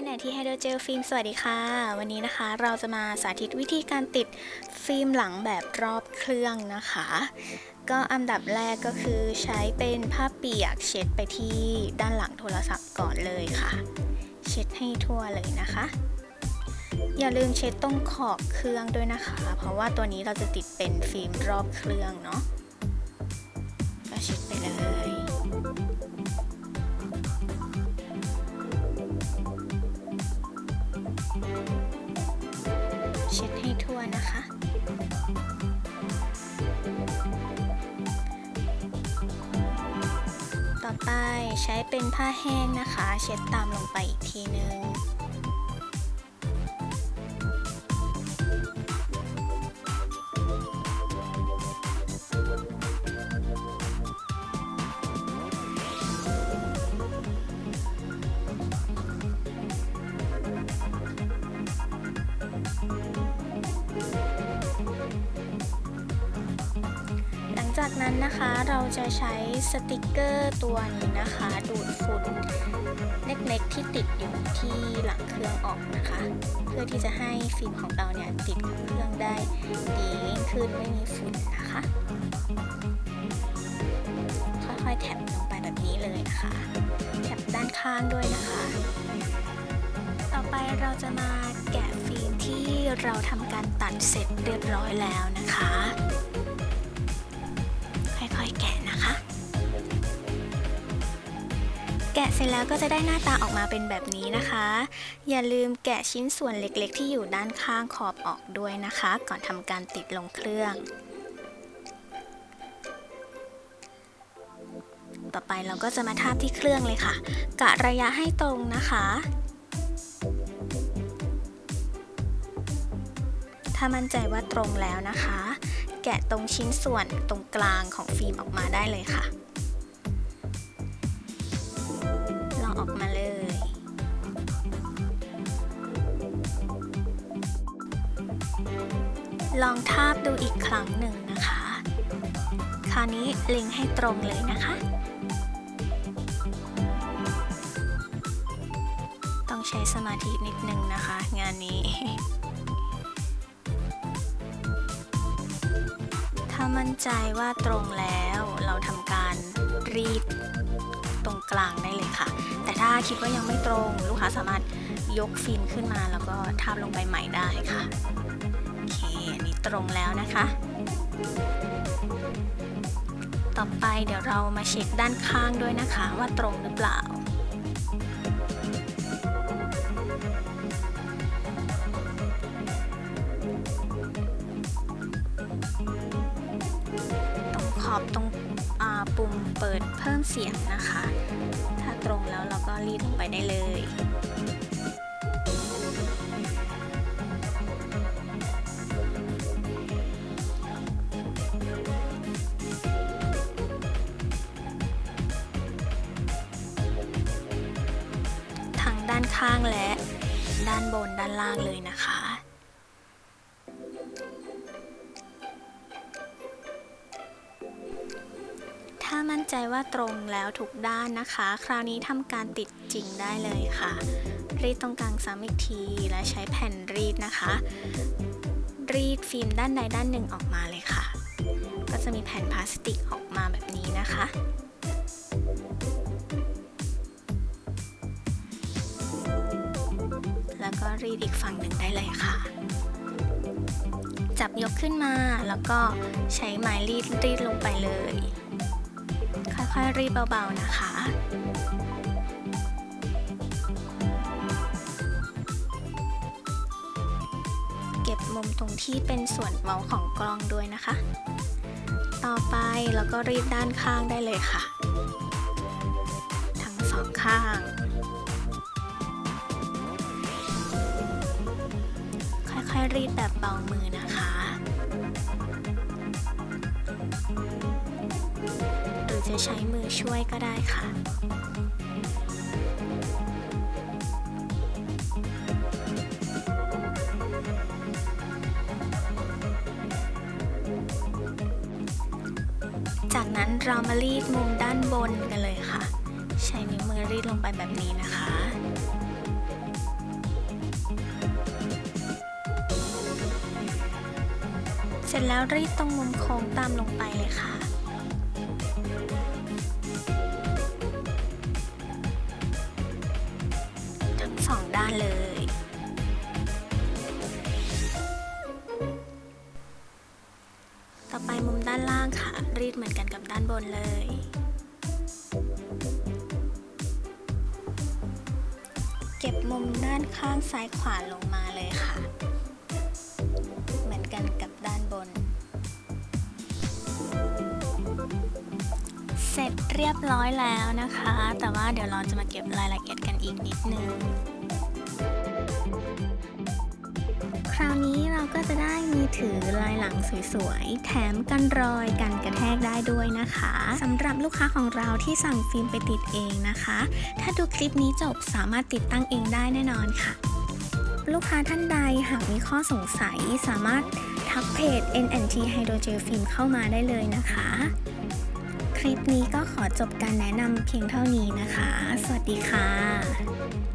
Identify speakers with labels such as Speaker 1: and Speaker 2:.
Speaker 1: NIT Hydrogel Film สวัสดีค่ะ วันนี้นะคะเราจะมาสาธิตวิธีการติดฟิล์มหลังแบบรอบเครื่องนะคะ ก็อันดับแรกก็คือใช้เป็นผ้าเปียกเช็ดไปที่ด้านหลังโทรศัพท์ก่อนเลยค่ะ เช็ดให้ทั่วเลยนะคะ อย่าลืมเช็ดตรงขอบเครื่องด้วยนะคะ เพราะว่าตัวนี้เราจะติดเป็นฟิล์มรอบเครื่องเนาะ ไปใช้เป็นผ้าแห้งนะคะ เช็ดตามลงไปอีกทีนึง จากนั้นนะคะเราจะใช้สติกเกอร์ตัวนี้นะคะ ดูดฝุ่นเล็กๆที่ติดอยู่ที่หลังเครื่องออกนะคะ เพื่อที่จะให้ฟิล์มของเราเนี่ยติดกับเครื่องได้ดียิ่งขึ้นไม่มีฝุ่นนะคะ ค่อยๆแท็บลงไปแบบนี้เลยนะคะแท็บด้านข้างด้วยนะคะ ต่อไปเราจะมาแกะฟิล์มที่เราทำการตัดเสร็จเรียบร้อยแล้วนะคะ ค่อยๆแกะนะคะ แกะเสร็จแล้วก็จะได้หน้าตาออกมาเป็นแบบนี้นะคะ อย่าลืมแกะชิ้นส่วนเล็กๆ ที่อยู่ด้านข้างขอบออกด้วยนะคะ ก่อนทำการติดลงเครื่อง ต่อไปเราก็จะมาทาบที่เครื่องเลยค่ะ กะระยะให้ตรงนะคะถ้ามั่นใจว่าตรงแล้วนะคะ แกะตรงชิ้นส่วนตรงกลางของฟิล์มออกมาได้เลยค่ะ ลองออกมาเลย ลองทาบดูอีกครั้งหนึ่งนะคะ คราวนี้เล็งให้ตรงเลยนะคะ ต้องใช้สมาธินิดนึงนะคะ งานนี้ ถ้ามั่นใจว่าตรงแล้วเราทำการรีดตรงกลางได้เลยค่ะ แต่ถ้าคิดว่ายังไม่ตรงลูกค้าสามารถยกฟิล์มขึ้นมาแล้วก็ทาบลงไปใหม่ได้ค่ะโอเคอันนี้ตรงแล้วนะคะ ต่อไปเดี๋ยวเรามาเช็คด้านข้างด้วยนะคะว่าตรงหรือเปล่า ปุ่มเปิดเพิ่มเสียงนะคะ ถ้าตรงแล้วเราก็รีดลงไปได้เลยทั้งด้านข้างและด้านบนด้านล่างเลยนะคะ มั่นใจว่าตรงแล้วทุกด้านนะคะ คราวนี้ทำการติดจริงได้เลยค่ะ รีดตรงกลางซ้ำอีกที และใช้แผ่นรีดนะคะ รีดฟิล์มด้านใดด้านหนึ่งออกมาเลยค่ะ ก็จะมีแผ่นพลาสติกออกมาแบบนี้นะคะแล้วก็รีดอีกฝั่งหนึ่งได้เลยค่ะ จับยกขึ้นมาแล้วก็ใช้ไม้รีดรีดลงไปเลย ค่อยๆรีดเบาๆนะคะ เก็บมุมตรงที่เป็นส่วนเว้าของกล้องด้วยนะคะ ต่อไปเราก็รีดด้านข้างได้เลยค่ะ ทั้งสองข้างค่อยๆรีดแบบเบามือนะคะ จะใช้มือช่วยก็ได้ค่ะ จากนั้นเรามารีดมุมด้านบนกันเลยค่ะ ใช้นิ้วมือรีดลงไปแบบนี้นะคะเสร็จแล้วรีดตรงมุมโค้งตามลงไปเลยค่ะ เลย ต่อไปมุมด้านล่างค่ะ รีดเหมือนกันกับด้านบนเลย เก็บมุมด้านข้างซ้ายขวาลงมาเลยค่ะ เหมือนกันกับด้านบน เสร็จเรียบร้อยแล้วนะคะ แต่ว่าเดี๋ยวเราจะมาเก็บรายละเอียดกันอีกนิดนึงาวนี้เราก็จะได้มือถือลายหลังสวยๆ แถมกันรอยกันกระแทกได้ด้วยนะคะสำหรับลูกค้าของเราที่สั่งฟิล์มไปติดเองนะคะ ถ้าดูคลิปนี้จบสามารถติดตั้งเองได้แน่นอนค่ะ ลูกค้าท่านใดหากมีข้อสงสัยสามารถทักเพจ NNT Hydrogel Film เข้ามาได้เลยนะคะ คลิปนี้ก็ขอจบการแนะนำเพียงเท่านี้นะคะ สวัสดีค่ะ